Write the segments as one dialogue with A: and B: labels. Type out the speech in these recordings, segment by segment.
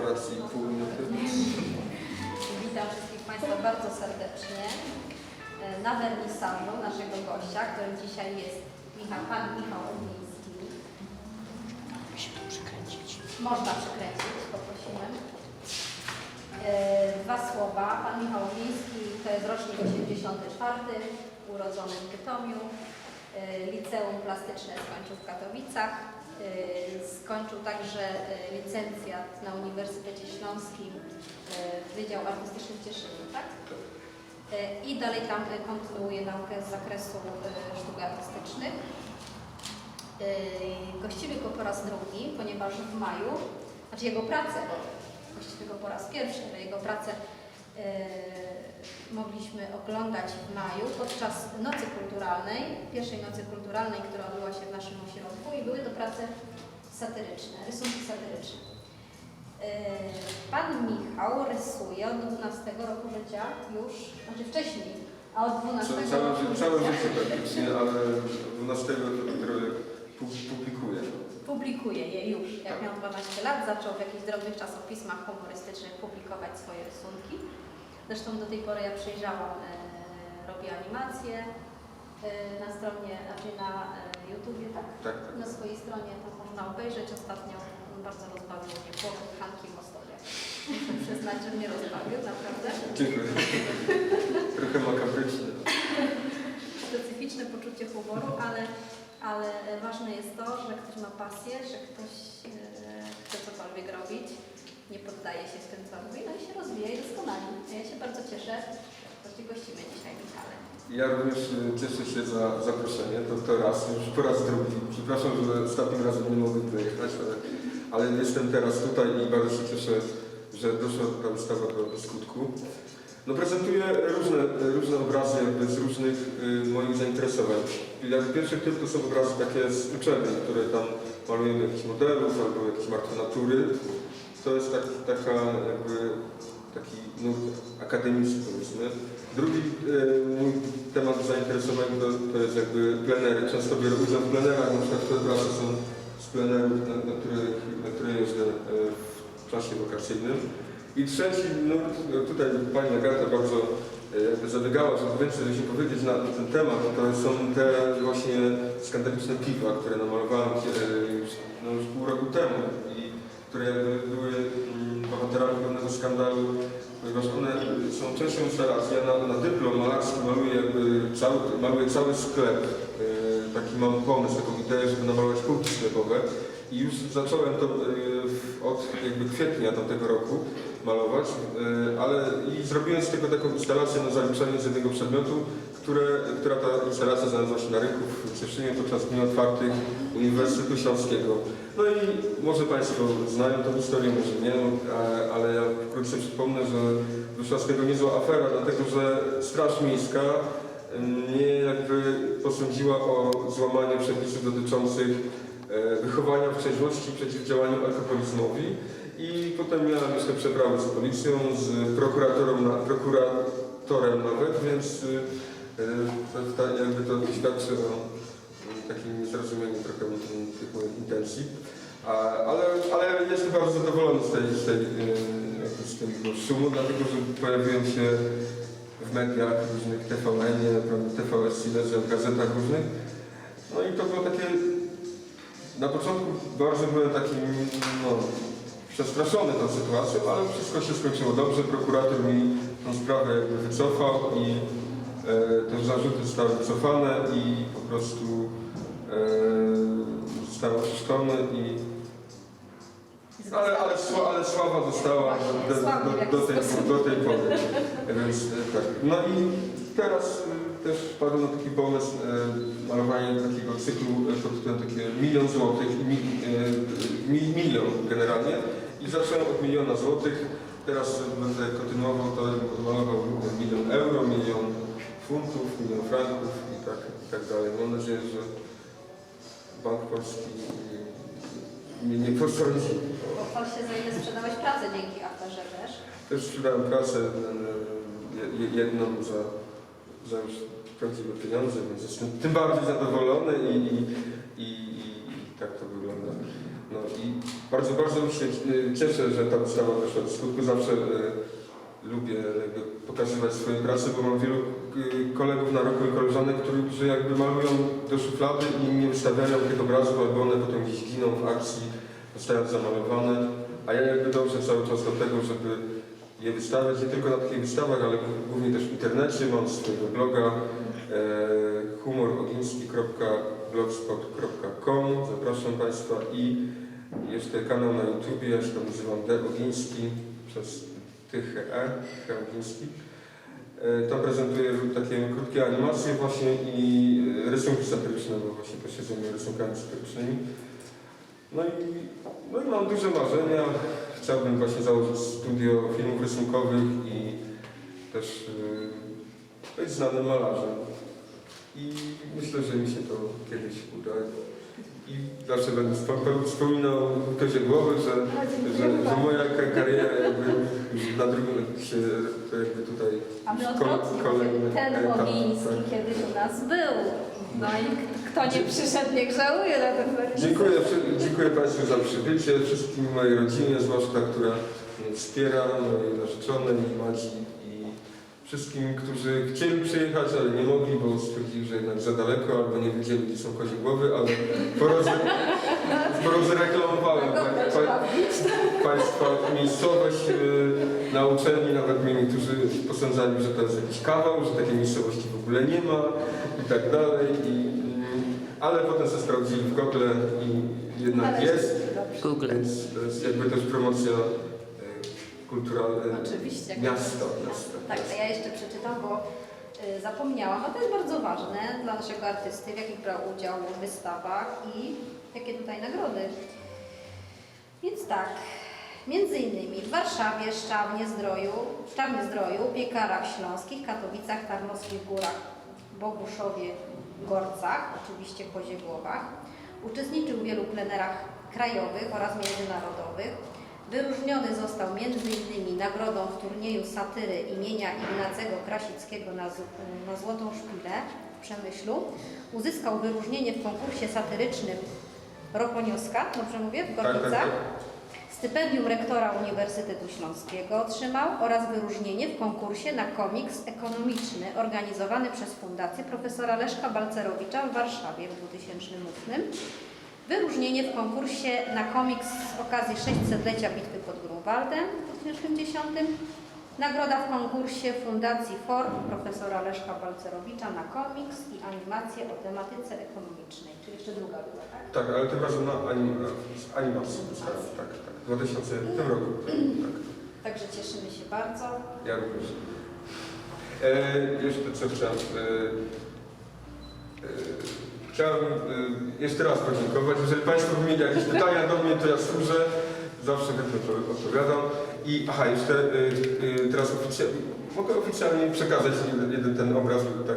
A: pół minuty.
B: Witam wszystkich Państwa bardzo serdecznie e, na wernisażu naszego gościa, którym dzisiaj jest Michał, Pan Michał Ogliński. Można przykręcić, poprosimy. E, Dwa słowa. Pan Michał Ogliński to jest rocznik 84, urodzony w Bytomiu. E, Liceum Plastyczne skończył w Katowicach. E, Skończył także e, licencjat na Uniwersytecie Śląskim e, Wydział Artystyczny w Cieszynie, tak? I dalej tam kontynuuje naukę z zakresu sztuk artystycznych. Gościmy go po raz drugi, ponieważ w maju, znaczy jego pracę, gościmy go po raz pierwszy, ale jego pracę mogliśmy oglądać w maju podczas Nocy Kulturalnej, pierwszej Nocy Kulturalnej, która odbyła się w naszym ośrodku i były to prace satyryczne, rysunki satyryczne. E, Pan Michał rysuje od 12 roku życia już, znaczy wcześniej, a od 12
A: Ca- Całe,
B: roku
A: całe życie praktycznie, ale 12 to dopiero pu- publikuję.
B: publikuje je już. Jak
A: Tak.
B: miał 12 lat, zaczął w jakichś drobnych czasopismach humorystycznych publikować swoje rysunki. Zresztą do tej pory ja przyjrzałam, e, robi animacje e, na stronie, znaczy na e, YouTubie, tak?
A: Tak, tak.
B: Na swojej stronie to można obejrzeć. Ostatnio bardzo rozbawił mnie chłopak Hanki Mostowie. Muszę przyznać, że mnie rozbawił, naprawdę.
A: Dziękuję. Trochę makabrycznie.
B: Specyficzne poczucie humoru, ale, ale e, ważne jest to, że ktoś ma pasję, że ktoś e, chce cokolwiek robić, nie poddaje się w tym, co robi, no i się rozwija i doskonali. Ja się bardzo cieszę, że gościmy dzisiaj, Michale.
A: Ja również y, cieszę się za zaproszenie, to, to raz, już po raz drugi. Przepraszam, że ostatnim razem nie mogłem dojechać, ale, ale jestem teraz tutaj i bardzo się cieszę, że doszła ta wystawa do, skutku. No prezentuję różne, różne obrazy jakby z różnych y, moich zainteresowań. Jak pierwszy to są obrazy takie z uczelni, które tam malujemy jakichś modelów albo jakieś martwe natury. To jest tak, taka jakby taki nurt akademicki powiedzmy. Drugi e, mój temat zainteresowań to, to jest jakby plenery. Często biorę udział w plenerach, na przykład prace są z plenerów, na, na, których, na które jeżdżę e, w czasie wakacyjnym. I trzeci nurt, e, tutaj Pani Agata bardzo jakby zabiegała, żeby więcej się powiedzieć na ten temat, to są te właśnie skandaliczne piwa, które namalowałem e, już, no, już pół roku temu i które jakby były mm, bohaterami pewnego skandalu ponieważ one są częścią instalacji. Ja na, na dyplom malarski maluję jakby cały, maluję cały sklep. E, taki mam pomysł, taką ideę, żeby namalować półki sklepowe. I już zacząłem to e, od jakby kwietnia tamtego roku malować, e, ale i zrobiłem z tego taką instalację na zaliczenie z jednego przedmiotu, które, która ta instalacja znalazła się na rynku w Cieszynie podczas Dni Otwartych Uniwersytetu Śląskiego. No i może Państwo znają tę historię, może nie, ale ja wkrótce przypomnę, że wyszła z tego niezła afera, dlatego że Straż Miejska em, mnie jakby posądziła o złamanie przepisów dotyczących e, wychowania w trzeźwości, przeciwdziałaniu alkoholizmowi i potem miałem jeszcze przeprawy z policją, z prokuratorem, na, prokuratorem nawet, więc y, y, ta, jakby to świadczy o y, takim niezrozumieniu trochę mm, tych moich intencji. Ale, ale jestem bardzo zadowolony z tej, z tej y, z tego szumu, dlatego że pojawiłem się w mediach różnych TVN, TVS, w gazetach różnych. No i to było takie, na początku bardzo byłem taki, no, przestraszony tą sytuacją, ale wszystko się skończyło dobrze. Prokurator mi tą sprawę wycofał i e, te zarzuty zostały wycofane i po prostu e, zostałem oczyszczony i ale, ale, sła- ale sława została do, do, do, do, tej, do tej pory. Więc e, tak. No i teraz e, też wpadłem na taki pomysł e, malowania takiego cyklu e, pod tytułem takie milion złotych, mi, e, mi, milion generalnie. I zacząłem od miliona złotych. Teraz będę kontynuował to, malował milion euro, milion funtów, milion franków i tak, i tak dalej. Mam nadzieję, że Bank Polski mnie nie posądzi.
B: Pochwal się, za ile sprzedałeś pracę dzięki aferze też.
A: Też sprzedałem pracę e, je- jedną za, za już prawdziwe pieniądze, więc jestem tym bardziej zadowolony i, i, i, i, i tak to wygląda. No i bardzo, bardzo się y, cieszę, że ta wystawa doszła do skutku. Zawsze y, lubię jakby pokazywać swoje prace, bo mam wielu y, kolegów na roku i koleżanek, którzy jakby malują do szuflady i nie wystawiają tych obrazów, albo one potem gdzieś giną w akcji, zostają zamalowane. A ja jakby dążę cały czas do tego, żeby je wystawiać nie tylko na takich wystawach, ale głównie też w internecie. Mam swojego bloga e, humorogiński.blogspot.com Zapraszam Państwa i jeszcze kanał na YouTubie, ja się tam nazywam D. Ogiński przez Tychę E, Ogiński. E, Tam prezentuję takie krótkie animacje właśnie i rysunki satyryczne, bo właśnie posiedzimy rysunkami satyrycznymi. No i, no i mam duże marzenia. Chciałbym właśnie założyć studio filmów rysunkowych i też yy, być znanym malarzem. I myślę, że mi się to kiedyś uda. I zawsze będę wspom- wspominał Kozie Głowy, że, że, że moja ka- kariera jakby na drugim się to jakby tutaj
B: A my odwrotnie,
A: kolejny
B: ten
A: etap,
B: Ogiński
A: tak.
B: kiedyś u nas był. No i kto nie przyszedł, niech żałuje na ten
A: Dziękuję, dziękuję Państwu za przybycie, wszystkim mojej rodzinie, zwłaszcza, która mnie wspiera, mojej narzeczonej, Madzi i wszystkim, którzy chcieli przyjechać, ale nie mogli, bo stwierdzili, że jednak za daleko, albo nie wiedzieli, gdzie są kozie głowy, ale poroz- porozreklamowałem pa, pa, Państwa miejscowość yy, na uczelni, nawet mnie niektórzy posądzali, że to jest jakiś kawał, że takiej miejscowości w ogóle nie ma i tak dalej. I, ale potem się sprawdzili w Google i jednak
B: Ale
A: jest.
C: Google.
A: Więc to jest jakby też promocja e, kulturalna
B: Oczywiście.
A: miasta.
B: Tak, a ja jeszcze przeczytam, bo y, zapomniałam, a to jest bardzo ważne dla naszego artysty, w jakich brał udział w wystawach i jakie tutaj nagrody. Więc tak, między innymi w Warszawie, Szczawnie, Zdroju, Szczawnie, Zdroju, Piekarach Śląskich, Katowicach, Tarnowskich Górach, Boguszowie, Gorcach, oczywiście Koziegłowach. Uczestniczył w wielu plenerach krajowych oraz międzynarodowych. Wyróżniony został m.in. nagrodą w turnieju satyry imienia Ignacego Krasickiego na, na Złotą Szpilę w Przemyślu. Uzyskał wyróżnienie w konkursie satyrycznym Roponioska, dobrze mówię, w
A: Tak, tak,
B: Gorlicach.
A: tak.
B: Stypendium rektora Uniwersytetu Śląskiego otrzymał oraz wyróżnienie w konkursie na komiks ekonomiczny organizowany przez Fundację profesora Leszka Balcerowicza w Warszawie w 2008. Wyróżnienie w konkursie na komiks z okazji 600-lecia Bitwy pod Grunwaldem w 2010. Nagroda w konkursie Fundacji FORB profesora Leszka Balcerowicza na komiks i animację o tematyce ekonomicznej. Czyli jeszcze druga była, tak?
A: Tak, ale tym razem na anim, z animacji. Tak, tak, tak. W 2000 w tym roku. Tak,
B: Także cieszymy się bardzo.
A: ja również. E, jeszcze chciałem. E, e, chciałem e, jeszcze raz podziękować. Jeżeli Państwo mieli jakieś pytania do mnie, to ja służę. Zawsze chętnie odpowiadam. I aha, jeszcze e, teraz oficjalnie, mogę oficjalnie przekazać jeden, jeden ten obraz, tak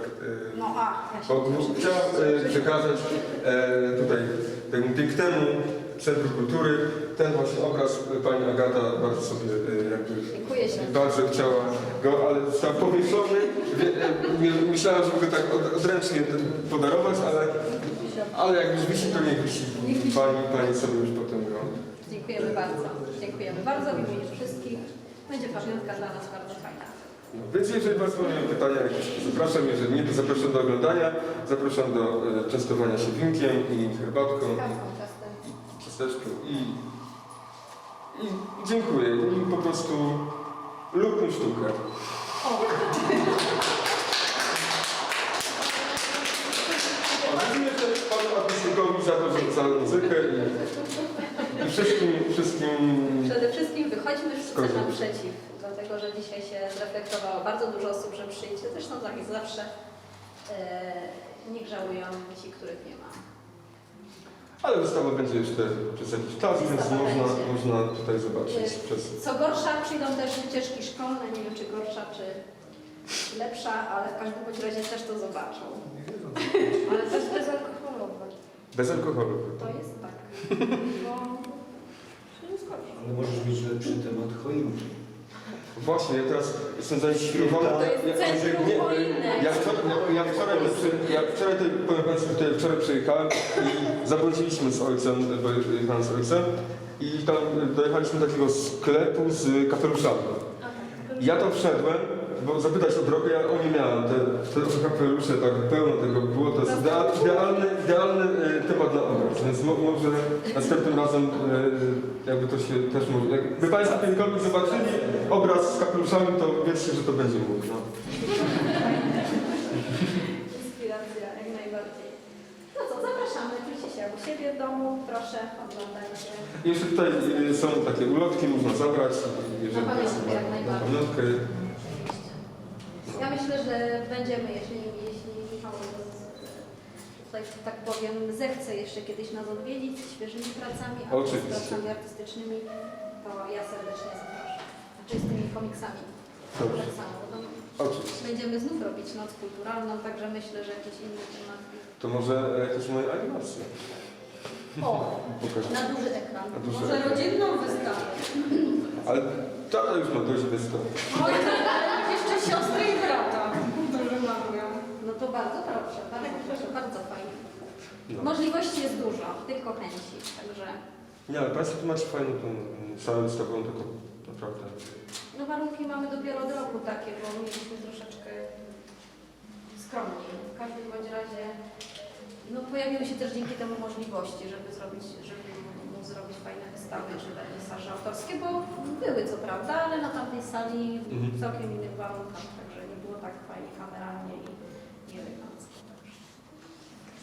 B: No a, ja
A: Bo chciałem przekazać tutaj temu pięknemu Centrum Kultury ten właśnie obraz e, pani Agata bardzo sobie e, jakby bardzo chciała go, ale został powieszony. Wie, nie, myślałem, żeby go tak od, odręcznie podarować, ale, ale jak już wisi, to niech wisi. Pani, pani sobie już potem go.
B: Dziękujemy bardzo. Dziękujemy bardzo w imieniu wszystkich. Będzie pamiątka dla nas bardzo fajna.
A: No, więc jeżeli Państwo mają pytania jakieś, zapraszam, jeżeli nie, to zapraszam do oglądania, zapraszam do częstowania się winkiem i herbatką. I, i dziękuję. I po prostu lubmy sztukę. Dziękuję też panu artystykowi za to, że za muzykę i, i wszystkim, wszystkim
B: Przede wszystkim sztuce
A: Zgodzę.
B: naprzeciw, dlatego że dzisiaj się zreflektowało bardzo dużo osób, że przyjdzie. Zresztą tak jest zawsze. E, niech żałują ci, których nie ma.
A: Ale wystawa będzie jeszcze przez jakiś czas, więc
B: Wystawa
A: można,
B: będzie.
A: można tutaj zobaczyć przez...
B: Co gorsza, przyjdą też wycieczki szkolne. Nie wiem, czy gorsza, czy lepsza, ale w każdym bądź razie też to zobaczą. Ale też bezalkoholowe.
A: Bez alkoholu.
B: To jest tak. Bo to jest gorsza.
D: Ale możesz mieć lepszy temat choinki.
A: Właśnie, ja teraz jestem zainspirowany.
B: To jest
A: Ja- ja-
B: centrum
A: nie. Ja wczoraj, ja, ja wczoraj, ja wczoraj tutaj, powiem Państwu, tutaj wczoraj przyjechałem i zabłądziliśmy z ojcem, bo jechałem z ojcem i tam dojechaliśmy do takiego sklepu z kapeluszami. Ja tam wszedłem, bo zapytać o drogę, ja o nie miałem. Te, te kapelusze, tak pełno tego było. To jest idea, idealny, idealny e, temat na obraz, więc mo, może następnym razem e, jakby to się też może... Jakby Państwo kiedykolwiek zobaczyli obraz z kapeluszami, to wiedzcie, że to będzie mój. No.
B: Inspiracja, jak najbardziej. No co, zapraszamy, czujcie się jak u siebie w domu, proszę, oglądajcie.
A: Jeszcze tutaj e, są takie ulotki, można zabrać. Jeżeli
B: Na pamiątkę, jak najbardziej.
A: Pamiątkę.
B: Ja myślę, że będziemy, jeśli, jeśli Michał tutaj, że tak powiem, zechce jeszcze kiedyś nas odwiedzić z świeżymi pracami, albo z
A: Oczywiście.
B: pracami artystycznymi, to ja serdecznie zapraszam. Znaczy z tymi komiksami.
A: Dobrze.
B: Bo tam
A: Oczywiście.
B: Będziemy znów robić noc kulturalną, także myślę, że jakiś inny temat.
A: To może e, jakieś moje animacje.
B: O,
A: Pokażę.
B: na duży ekran.
A: Na duży
B: Może
A: ekran.
B: rodzinną wystawę.
A: Ale tata już ma dość.
B: Oj, to jeszcze siostry i brata, którzy malują. No to bardzo proszę, bardzo proszę, bardzo fajnie.
A: No.
B: Możliwości jest dużo, tylko chęci, także
A: Nie, ale Państwo tu macie fajną tą salę wystawową, taką naprawdę.
B: no warunki mamy dopiero od roku takie, bo mieliśmy troszeczkę skromniej. W każdym bądź razie no pojawiły się też dzięki temu możliwości, żeby zrobić, żeby móc zrobić fajne wystawy czy wernisaże autorskie, bo były co prawda, ale na tamtej sali w
A: Mhm.
B: całkiem innych warunkach, także nie było tak fajnie kameralnie i, i elegancko.